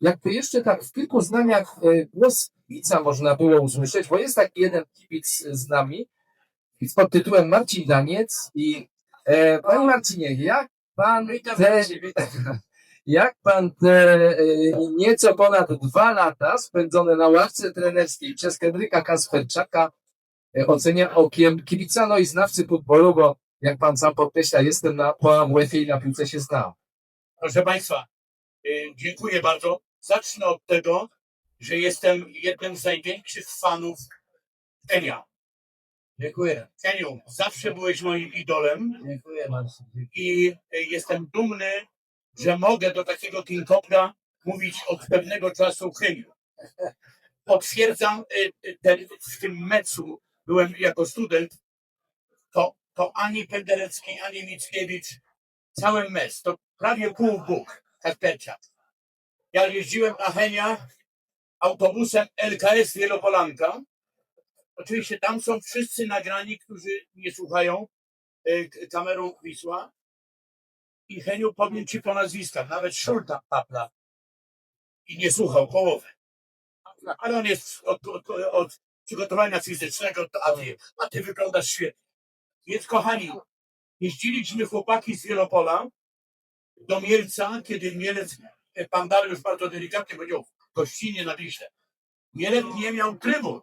jakby jeszcze tak w kilku zdaniach e, głos kibica można było usłyszeć, bo jest taki jeden kibic z nami pod tytułem Marcin Daniec i e, Panie Marcinie, jak Pan te, jak Pan te e, nieco ponad dwa lata spędzone na ławce trenerskiej przez Henryka Kasperczaka e, ocenia okiem kibica, no i znawcy futbolu, bo jak Pan sam podkreśla, jestem na, po UEFA i na piłce się znam. Proszę Państwa, dziękuję bardzo. Zacznę od tego, że jestem jednym z największych fanów Kenia. Dziękuję. Keniu, zawsze byłeś moim idolem Dziękuję Marcin. i y, jestem dumny, że mogę do takiego King Konga mówić od pewnego czasu Keniu. Potwierdzam, y, y, ten, w tym meczu byłem jako student, to, to ani Penderecki, ani Mickiewicz, cały mecz, to prawie pół Bóg, Kasperczak. Ja jeździłem na Henia autobusem LKS Wielopolanka. Oczywiście tam są wszyscy nagrani, którzy nie słuchają k- kamerą Wisła. I Heniu powiem ci po nazwiskach, nawet Szulta papla. I nie słuchał połowy. Ale on jest od, od, od przygotowania fizycznego, a ty, a ty wyglądasz świetnie. Więc kochani, jeździliśmy chłopaki z Wielopola do Mielca, kiedy Mielec, e, pan Dariusz bardzo delikatnie powiedział, w gościnie na Wiśle. Mielec nie miał trybu.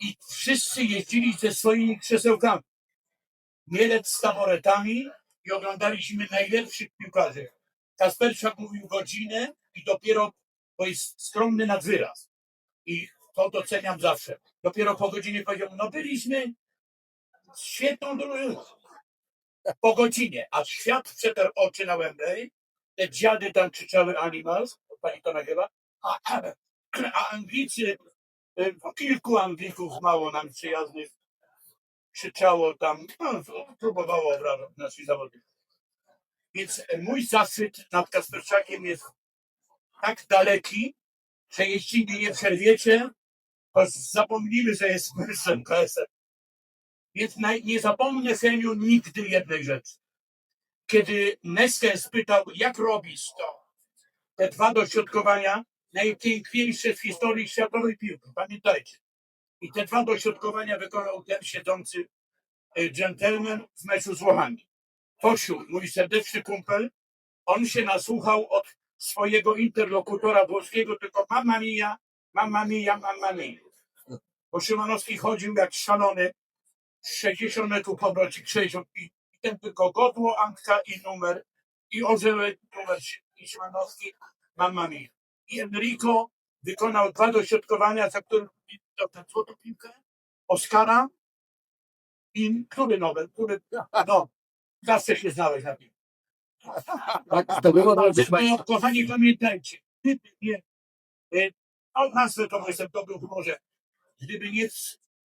I wszyscy jeździli ze swoimi krzesełkami. Mielec z taboretami i oglądaliśmy najlepszych piłkarzy. Kasperczak mówił godzinę i dopiero, bo jest skromny nad wyraz. I to doceniam zawsze. Dopiero po godzinie powiedział, no byliśmy świetną drużyną. Po godzinie, a świat przetarł oczy na Wembley, te dziady tam krzyczały animals, pani to nagrywa, a, a, Anglicy, y, kilku Anglików mało nam przyjaznych krzyczało tam, no, próbowało obrażać naszych zawodników. Więc e, mój zachwyt nad Kasperczakiem jest tak daleki, że jeśli mnie nie przerwiecie, to zapomnimy, że jest mistrzem KSM. Więc nie zapomnę Heniu nigdy jednej rzeczy. Kiedy Neskę spytał, jak robisz to, te dwa dośrodkowania, najpiękniejsze w historii światowej piłki, pamiętajcie. I te dwa dośrodkowania wykonał ten siedzący e, dżentelmen w meczu z Włochami. Tosiu, mój serdeczny kumpel, on się nasłuchał od swojego interlokutora włoskiego, tylko mamma mia, mamma mia, mamma mia. Bo Szymanowski chodził jak szalony, 60 metrów pobrocik, 60 i i ten tylko godło, Antka i numer, i orzełek, numer i Szymanowski, mamma mia. I Enrico wykonał dwa dośrodkowania, za które dostał tę złotą piłkę, Oscara i który Nobel, który, no, zawsze się znałeś na piłce. Tak, to było drodzy No, kochani, pamiętajcie, gdyby nie, e, no nazwę to jestem dobrym humorze, gdyby nie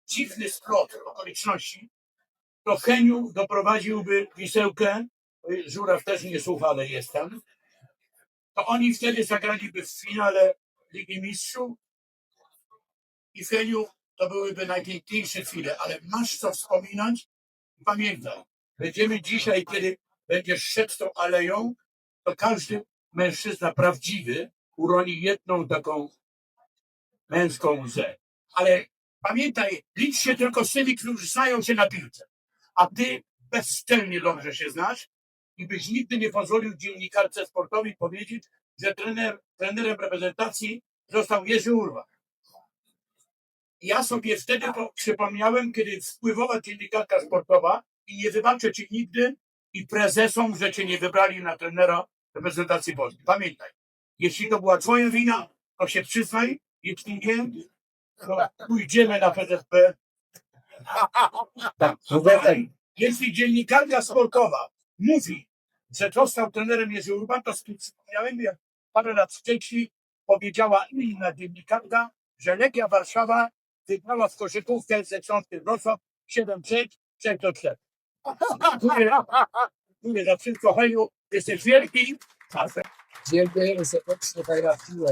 dziwny splot okoliczności, to Heniu doprowadziłby Wisełkę, e, Żuraw też nie słucha, ale jest tam, to oni wtedy zagraliby w finale Ligi Mistrzów. I Heniu to byłyby najpiękniejsze chwile, ale masz co wspominać? I pamiętaj, będziemy dzisiaj, kiedy będziesz szedł tą aleją, to każdy mężczyzna prawdziwy uroni jedną taką męską łzę. Ale pamiętaj, licz się tylko z tymi, którzy znają się na piłce. A ty bezczelnie dobrze się znasz i byś nigdy nie pozwolił dziennikarce sportowi powiedzieć, że trener, trenerem reprezentacji został Jerzy Urwa. Ja sobie wtedy przypomniałem, kiedy wpływowa dziennikarka sportowa i nie wybaczę ci nigdy i prezesom, że cię nie wybrali na trenera reprezentacji Polski. Pamiętaj, jeśli to była twoja wina, to się przyznaj, jeśli nie, to pójdziemy na PZP. Tak, Słuchaj, jeśli dziennikarka sportowa mówi, że został trenerem Jerzy Urban, to wspomniałem, jak parę lat wcześniej powiedziała inna dziennikarka, że Legia Warszawa wygrała w koszykówce ze Śląskiem Wrocław 7-3, 3 do 4. Dziękuję, dziękuję za wszystko, Heniu. Jesteś wielki. Dziękujemy serdecznie, Panie Marcinie.